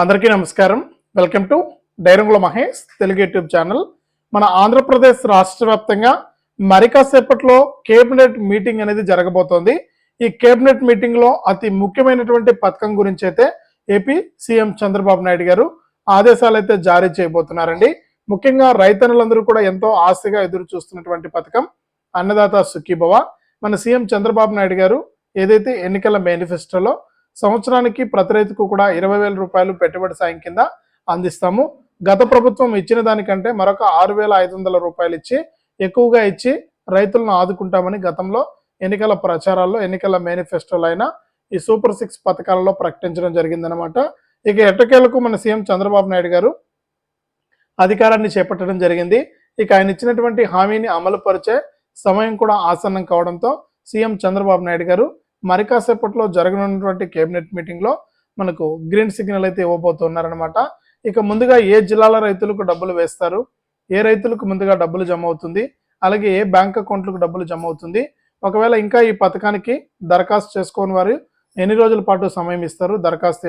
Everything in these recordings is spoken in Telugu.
అందరికీ నమస్కారం. వెల్కమ్ టు డైరంగుల మహేష్ తెలుగు యూట్యూబ్ ఛానల్. మన ఆంధ్రప్రదేశ్ రాష్ట్ర వ్యాప్తంగా మరికాసేపట్లో కేబినెట్ మీటింగ్ అనేది జరగబోతోంది. ఈ కేబినెట్ మీటింగ్లో అతి ముఖ్యమైనటువంటి పథకం గురించి అయితే ఏపీ సీఎం చంద్రబాబు నాయుడు గారు ఆదేశాలు అయితే జారీ చేయబోతున్నారండి. ముఖ్యంగా రైతన్నులందరూ కూడా ఎంతో ఆశగా ఎదురు చూస్తున్నటువంటి పథకం అన్నదాత సుఖీభవ. మన సీఎం చంద్రబాబు నాయుడు గారు ఏదైతే ఎన్నికల మేనిఫెస్టోలో సంవత్సరానికి ప్రతి రైతుకు కూడా ఇరవై వేల రూపాయలు పెట్టుబడి సాయం కింద అందిస్తాము. గత ప్రభుత్వం ఇచ్చిన దానికంటే మరొక ఆరు వేల ఐదు వందల రూపాయలు ఇచ్చి ఎక్కువగా ఇచ్చి రైతులను ఆదుకుంటామని గతంలో ఎన్నికల ప్రచారాల్లో ఎన్నికల మేనిఫెస్టోలో అయినా ఈ సూపర్ సిక్స్ పథకాలలో ప్రకటించడం జరిగిందనమాట ఇక ఎట్టకేలకు మన సీఎం చంద్రబాబు నాయుడు గారు అధికారాన్ని చేపట్టడం జరిగింది. ఇక ఆయన ఇచ్చినటువంటి హామీని అమలుపరిచే సమయం కూడా ఆసన్నం కావడంతో సీఎం చంద్రబాబు నాయుడు గారు మరి కాసేపట్లో జరగనున్నటువంటి కేబినెట్ మీటింగ్లో మనకు గ్రీన్ సిగ్నల్ అయితే ఇవ్వబోతున్నారనమాట ఇక ముందుగా ఏ జిల్లాల రైతులకు డబ్బులు వేస్తారు? ఏ రైతులకు ముందుగా డబ్బులు జమ అవుతుంది? అలాగే ఏ బ్యాంక్ అకౌంట్లకు డబ్బులు జమ అవుతుంది? ఒకవేళ ఇంకా ఈ పథకానికి దరఖాస్తు చేసుకోని వారు ఎన్ని రోజుల పాటు సమయం ఇస్తారు దరఖాస్తు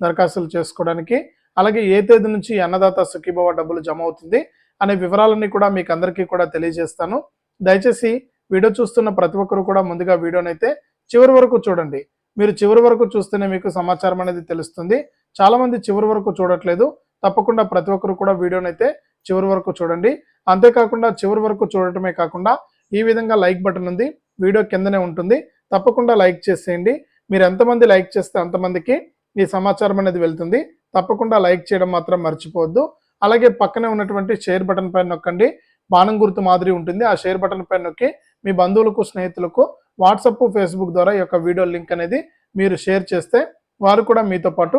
దరఖాస్తులు చేసుకోవడానికి? అలాగే ఏ తేదీ నుంచి అన్నదాత సుఖీభవ డబ్బులు జమ అవుతుంది? అనే వివరాలన్నీ కూడా మీకు అందరికీ కూడా తెలియజేస్తాను. దయచేసి వీడియో చూస్తున్న ప్రతి ఒక్కరు కూడా ముందుగా వీడియోనైతే చివరి వరకు చూడండి. మీరు చివరి వరకు చూస్తేనే మీకు సమాచారం అనేది తెలుస్తుంది. చాలామంది చివరి వరకు చూడట్లేదు. తప్పకుండా ప్రతి ఒక్కరు కూడా వీడియోనైతే చివరి వరకు చూడండి. అంతేకాకుండా చివరి వరకు చూడటమే కాకుండా ఈ విధంగా లైక్ బటన్ ఉంది. వీడియో కిందనే ఉంటుంది. తప్పకుండా లైక్ చేసేయండి. మీరు ఎంతమంది లైక్ చేస్తే అంతమందికి ఈ సమాచారం అనేది వెళ్తుంది. తప్పకుండా లైక్ చేయడం మాత్రం మర్చిపోవద్దు. అలాగే పక్కనే ఉన్నటువంటి షేర్ బటన్ పైన నొక్కండి. బాణం గుర్తు మాదిరి ఉంటుంది. ఆ షేర్ బటన్ పైన నొక్కి మీ బంధువులకు స్నేహితులకు వాట్సప్ ఫేస్బుక్ ద్వారా ఈ యొక్క వీడియో లింక్ అనేది మీరు షేర్ చేస్తే వారు కూడా మీతో పాటు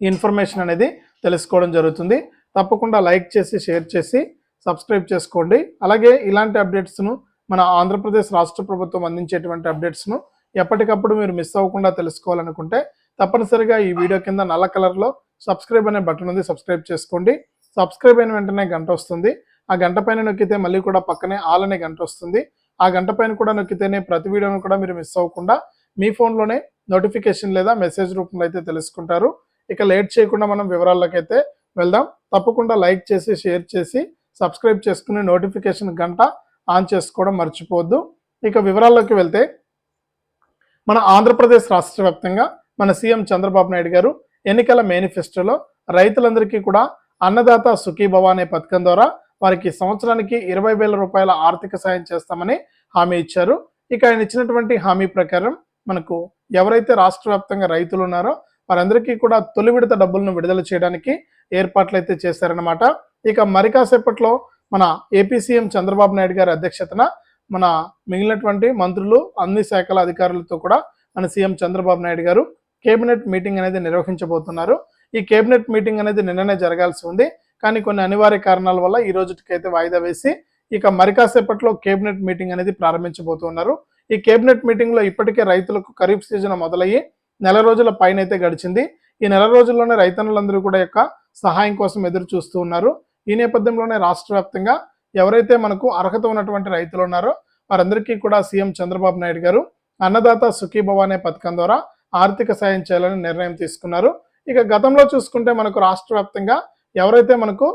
ఇన్ఫర్మేషన్ అనేది తెలుసుకోవడం జరుగుతుంది. తప్పకుండా లైక్ చేసి షేర్ చేసి సబ్స్క్రైబ్ చేసుకోండి. అలాగే ఇలాంటి అప్డేట్స్ను మన ఆంధ్రప్రదేశ్ రాష్ట్ర ప్రభుత్వం అందించేటువంటి అప్డేట్స్ను ఎప్పటికప్పుడు మీరు మిస్ అవ్వకుండా తెలుసుకోవాలనుకుంటే తప్పనిసరిగా ఈ వీడియో కింద నల్ల కలర్లో సబ్స్క్రైబ్ అనే బటన్ ఉంది సబ్స్క్రైబ్ చేసుకోండి. సబ్స్క్రైబ్ అయిన వెంటనే గంట వస్తుంది. ఆ గంట పైన నొక్కితే మళ్ళీ కూడా పక్కనే ఆల్ అనే గంట వస్తుంది. ఆ గంట పైన కూడా నొక్కితేనే ప్రతి వీడియోను కూడా మీరు మిస్ అవ్వకుండా మీ ఫోన్లోనే నోటిఫికేషన్ లేదా మెసేజ్ రూపంలో అయితే తెలుసుకుంటారు. ఇక లేట్ చేయకుండా మనం వివరాల్లోకైతే వెళ్దాం. తప్పకుండా లైక్ చేసి షేర్ చేసి సబ్స్క్రైబ్ చేసుకుని నోటిఫికేషన్ గంట ఆన్ చేసుకోవడం మర్చిపోవద్దు. ఇక వివరాల్లోకి వెళ్తే మన ఆంధ్రప్రదేశ్ రాష్ట్ర వ్యాప్తంగా మన సీఎం చంద్రబాబు నాయుడు గారు ఎన్నికల మేనిఫెస్టోలో రైతులందరికీ కూడా అన్నదాత సుఖీభవ అనే పథకం ద్వారా వారికి సంవత్సరానికి ఇరవై వేల రూపాయల ఆర్థిక సాయం చేస్తామని హామీ ఇచ్చారు. ఇక ఆయన ఇచ్చినటువంటి హామీ ప్రకారం మనకు ఎవరైతే రాష్ట్ర వ్యాప్తంగా రైతులు ఉన్నారో వారందరికీ కూడా తొలి విడత డబ్బులను విడుదల చేయడానికి ఏర్పాట్లు అయితే చేశారనమాట ఇక మరి కాసేపట్లో మన ఏపీ సీఎం చంద్రబాబు నాయుడు గారి అధ్యక్షతన మన మిగిలినటువంటి మంత్రులు అన్ని శాఖల అధికారులతో కూడా మన సీఎం చంద్రబాబు నాయుడు గారు కేబినెట్ మీటింగ్ అనేది నిర్వహించబోతున్నారు. ఈ కేబినెట్ మీటింగ్ అనేది నిన్ననే జరగాల్సి ఉంది. కానీ కొన్ని అనివార్య కారణాల వల్ల ఈ రోజుకైతే వాయిదా వేసి ఇక మరి కాసేపట్లో కేబినెట్ మీటింగ్ అనేది ప్రారంభించబోతున్నారు. ఈ కేబినెట్ మీటింగ్లో ఇప్పటికే రైతులకు ఖరీఫ్ సీజన్ మొదలయ్యి నెల రోజుల పైన అయితే గడిచింది. ఈ నెల రోజుల్లోనే రైతన్నులందరూ కూడా యొక్క సహాయం కోసం ఎదురు చూస్తూ ఉన్నారు. ఈ నేపథ్యంలోనే రాష్ట్ర వ్యాప్తంగా ఎవరైతే మనకు అర్హత ఉన్నటువంటి రైతులు ఉన్నారో వారందరికీ కూడా సీఎం చంద్రబాబు నాయుడు గారు అన్నదాత సుఖీభవ అనే పథకం ద్వారా ఆర్థిక సాయం చేయాలని నిర్ణయం తీసుకున్నారు. ఇక గతంలో చూసుకుంటే మనకు రాష్ట్ర వ్యాప్తంగా ఎవరైతే మనకు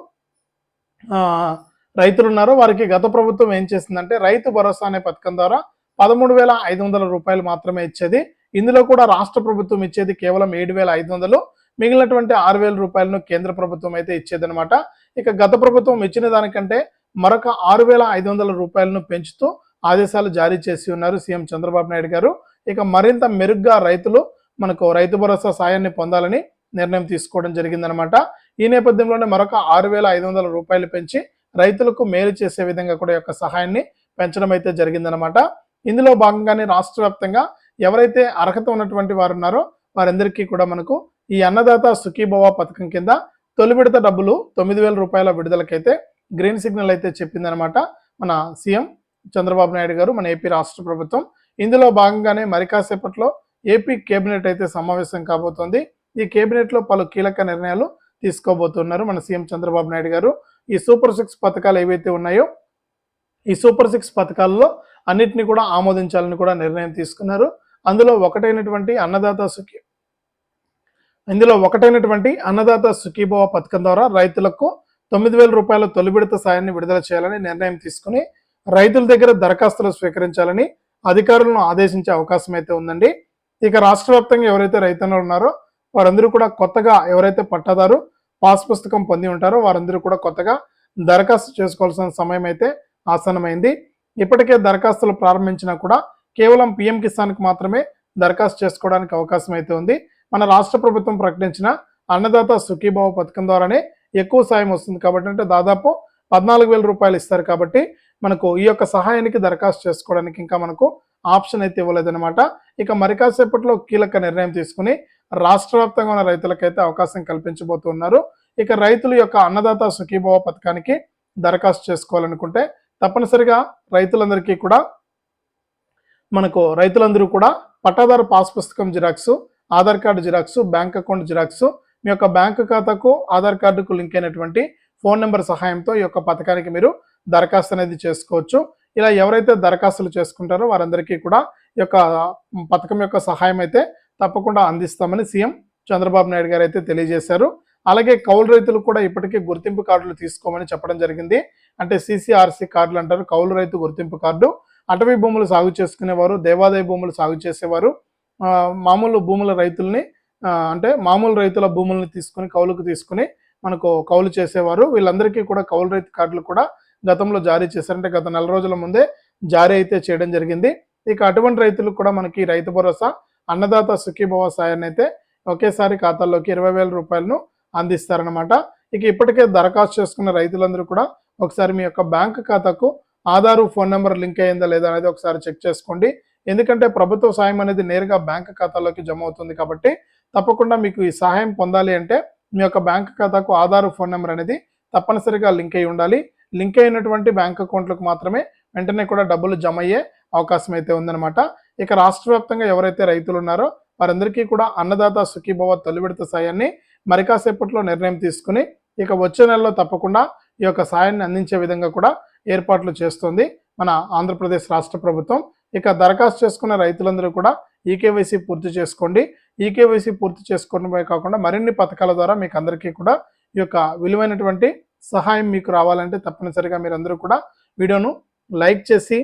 రైతులు ఉన్నారో వారికి గత ప్రభుత్వం ఏం చేసిందంటే రైతు భరోసా అనే పథకం ద్వారా పదమూడు వేల ఐదు వందల రూపాయలు మాత్రమే ఇచ్చేది. ఇందులో కూడా రాష్ట్ర ప్రభుత్వం ఇచ్చేది కేవలం ఏడు వేల ఐదు వందలు. మిగిలినటువంటి ఆరు వేల రూపాయలను కేంద్ర ప్రభుత్వం అయితే ఇచ్చేదనమాట ఇక గత ప్రభుత్వం ఇచ్చిన దానికంటే మరొక ఆరు వేల ఐదు వందల రూపాయలను పెంచుతూ ఆదేశాలు జారీ చేసి ఉన్నారు సీఎం చంద్రబాబు నాయుడు గారు. ఇక మరింత మెరుగ్గా రైతులు మనకు రైతు భరోసా సాయాన్ని పొందాలని నిర్ణయం తీసుకోవడం జరిగిందనమాట ఈ నేపథ్యంలోనే మరొక ఆరు వేల ఐదు వందల రూపాయలు పెంచి రైతులకు మేలు చేసే విధంగా కూడా యొక్క సహాయాన్ని పెంచడం అయితే జరిగిందనమాట ఇందులో భాగంగానే రాష్ట్ర వ్యాప్తంగా ఎవరైతే అర్హత ఉన్నటువంటి వారు ఉన్నారో వారందరికీ కూడా మనకు ఈ అన్నదాత సుఖీభవ పథకం కింద తొలి విడత డబ్బులు తొమ్మిది వేల రూపాయల విడుదలకైతే గ్రీన్ సిగ్నల్ అయితే చెప్పిందనమాట మన సీఎం చంద్రబాబు నాయుడు గారు మన ఏపీ రాష్ట్ర ప్రభుత్వం. ఇందులో భాగంగానే మరి కాసేపట్లో ఏపీ కేబినెట్ అయితే సమావేశం కాబోతోంది. ఈ కేబినెట్లో పలు కీలక నిర్ణయాలు తీసుకోబోతున్నారు మన సీఎం చంద్రబాబు నాయుడు గారు. ఈ సూపర్ సిక్స్ పథకాలు ఏవైతే ఉన్నాయో ఈ సూపర్ సిక్స్ పథకాల్లో అన్నిటిని కూడా ఆమోదించాలని కూడా నిర్ణయం తీసుకున్నారు. అందులో ఒకటైనటువంటి అన్నదాత సుఖీ ఇందులో ఒకటైనటువంటి అన్నదాత సుఖీభవ పథకం ద్వారా రైతులకు తొమ్మిది వేల రూపాయల తొలి విడత సాయాన్ని విడుదల చేయాలని నిర్ణయం తీసుకుని రైతుల దగ్గర దరఖాస్తులు స్వీకరించాలని అధికారులను ఆదేశించే అవకాశం అయితే ఉందండి. ఇక రాష్ట్ర వ్యాప్తంగా ఎవరైతే రైతన్నలు ఉన్నారో వారందరూ కూడా కొత్తగా ఎవరైతే పట్టాదారు పాస్ పుస్తకం పొంది ఉంటారో వారందరూ కూడా కొత్తగా దరఖాస్తు చేసుకోవాల్సిన సమయం అయితే ఆసన్నమైంది. ఇప్పటికే దరఖాస్తులు ప్రారంభించినా కూడా కేవలం పిఎం కిసాన్కి మాత్రమే దరఖాస్తు చేసుకోవడానికి అవకాశం అయితే ఉంది. మన రాష్ట్ర ప్రభుత్వం ప్రకటించిన అన్నదాత సుఖీభావ పథకం ద్వారానే ఎక్కువ సాయం వస్తుంది కాబట్టి అంటే దాదాపు పద్నాలుగు వేల రూపాయలు ఇస్తారు కాబట్టి మనకు ఈ యొక్క సహాయానికి దరఖాస్తు చేసుకోవడానికి ఇంకా మనకు ఆప్షన్ అయితే ఇవ్వలేదన్నమాట. ఇక మరి కాసేపట్లో కీలక నిర్ణయం తీసుకుని రాష్ట్ర వ్యాప్తంగా ఉన్న రైతులకైతే అవకాశం కల్పించబోతున్నారు. ఇక రైతుల యొక్క అన్నదాత సుఖీభావ పథకానికి దరఖాస్తు చేసుకోవాలనుకుంటే తప్పనిసరిగా రైతులందరికీ కూడా మనకు రైతులందరూ కూడా పట్టాదారు పాస్ పుస్తకం xerox Aadhaar card xerox bank account xerox మీ యొక్క బ్యాంకు ఖాతాకు ఆధార్ కార్డుకు లింక్ అయినటువంటి ఫోన్ నెంబర్ సహాయంతో ఈ యొక్క పథకానికి మీరు దరఖాస్తు అనేది చేసుకోవచ్చు. ఇలా ఎవరైతే దరఖాస్తులు చేసుకుంటారో వారందరికీ కూడా ఈ యొక్క పథకం యొక్క సహాయం అయితే తప్పకుండా అందిస్తామని సీఎం చంద్రబాబు నాయుడు గారు అయితే తెలియజేశారు. అలాగే కౌలు రైతులు కూడా ఇప్పటికే గుర్తింపు కార్డులు తీసుకోమని చెప్పడం జరిగింది. అంటే సిసిఆర్సీ కార్డులు అంటారు కౌలు రైతు గుర్తింపు కార్డు. అటవీ భూములు సాగు చేసుకునేవారు దేవాదాయ భూములు సాగు చేసేవారు. మామూలు భూముల రైతుల్ని అంటే మామూలు రైతుల భూముల్ని తీసుకుని కౌలుకు తీసుకుని మనకు కౌలు చేసేవారు. వీళ్ళందరికీ కూడా కౌలు రైతు కార్డులు కూడా గతంలో జారీ చేశారు. అంటే గత నెల రోజుల ముందే జారీ అయితే చేయడం జరిగింది. ఇక అటువంటి రైతులకు కూడా మనకి రైతు భరోసా అన్నదాత సుఖీభవ సాయాన్ని అయితే ఒకేసారి ఖాతాల్లోకి ఇరవై వేల రూపాయలను అందిస్తారనమాట ఇక ఇప్పటికే దరఖాస్తు చేసుకున్న రైతులందరూ కూడా ఒకసారి మీ యొక్క బ్యాంక్ ఖాతాకు ఆధారు ఫోన్ నెంబర్ లింక్ అయ్యిందా లేదా అనేది ఒకసారి చెక్ చేసుకోండి. ఎందుకంటే ప్రభుత్వ సాయం అనేది నేరుగా బ్యాంక్ ఖాతాలోకి జమ అవుతుంది కాబట్టి తప్పకుండా మీకు ఈ సహాయం పొందాలి అంటే మీ యొక్క బ్యాంక్ ఖాతాకు ఆధార్ ఫోన్ నెంబర్ అనేది తప్పనిసరిగా లింక్ అయి ఉండాలి. లింక్ అయినటువంటి బ్యాంక్ అకౌంట్లకు మాత్రమే వెంటనే కూడా డబ్బులు జమ అయ్యే అవకాశం అయితే ఉందన్నమాట. ఇక రాష్ట్ర వ్యాప్తంగా ఎవరైతే రైతులు ఉన్నారో వారందరికీ కూడా అన్నదాత సుఖీభవ తొలి విడత సాయాన్ని మరికాసేపట్లో నిర్ణయం తీసుకుని ఇక వచ్చే నెలలో తప్పకుండా ఈ యొక్క సాయాన్ని అందించే విధంగా కూడా ఏర్పాట్లు చేస్తుంది మన ఆంధ్రప్రదేశ్ రాష్ట్ర ప్రభుత్వం. ఇక దరఖాస్తు చేసుకున్న రైతులందరూ కూడా ఈకేవైసీ పూర్తి చేసుకోండి. ఈకేవైసీ పూర్తి చేసుకోవడమే కాకుండా మరిన్ని పథకాల ద్వారా మీకు అందరికీ కూడా ఈ యొక్క విలువైనటువంటి సహాయం మీకు రావాలంటే తప్పనిసరిగా మీరందరూ కూడా వీడియోను లైక్ చేసి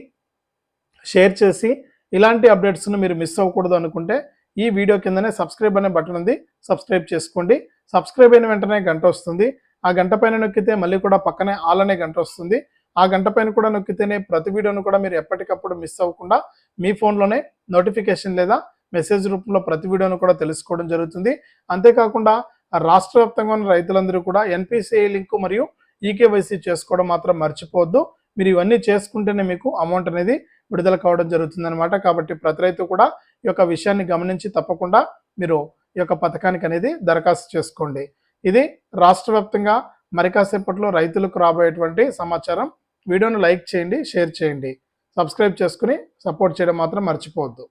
షేర్ చేసి ఇలాంటి అప్డేట్స్ను మీరు మిస్ అవ్వకూడదు అనుకుంటే ఈ వీడియో కిందనే సబ్స్క్రైబ్ అనే బటన్ ఉంది. సబ్స్క్రైబ్ చేసుకోండి. సబ్స్క్రైబ్ అయిన వెంటనే గంట వస్తుంది. ఆ గంట పైన నొక్కితే మళ్ళీ కూడా పక్కనే ఆల్ అనే గంట వస్తుంది. ఆ గంట పైన కూడా నొక్కితేనే ప్రతి వీడియోను కూడా మీరు ఎప్పటికప్పుడు మిస్ అవ్వకుండా మీ ఫోన్లోనే నోటిఫికేషన్ లేదా మెసేజ్ రూపంలో ప్రతి వీడియోను కూడా తెలుసుకోవడం జరుగుతుంది. అంతేకాకుండా రాష్ట్ర వ్యాప్తంగా ఉన్న రైతులందరూ కూడా ఎన్పిసిఐ లింకు మరియు ఈకేవైసీ చేసుకోవడం మాత్రం మర్చిపోవద్దు. మీరు ఇవన్నీ చేసుకుంటేనే మీకు అమౌంట్ అనేది విడుదల కావడం జరుగుతుందనమాట కాబట్టి ప్రతి రైతు కూడా ఈ యొక్క విషయాన్ని గమనించి తప్పకుండా మీరు ఈ యొక్క పథకానికి అనేది దరఖాస్తు చేసుకోండి. ఇది రాష్ట్ర వ్యాప్తంగా మరి కాసేపట్లో రైతులకు రాబోయేటువంటి సమాచారం. వీడియోను లైక్ చేయండి షేర్ చేయండి. సబ్స్క్రైబ్ చేసుకుని సపోర్ట్ చేయడం మాత్రం మర్చిపోవద్దు.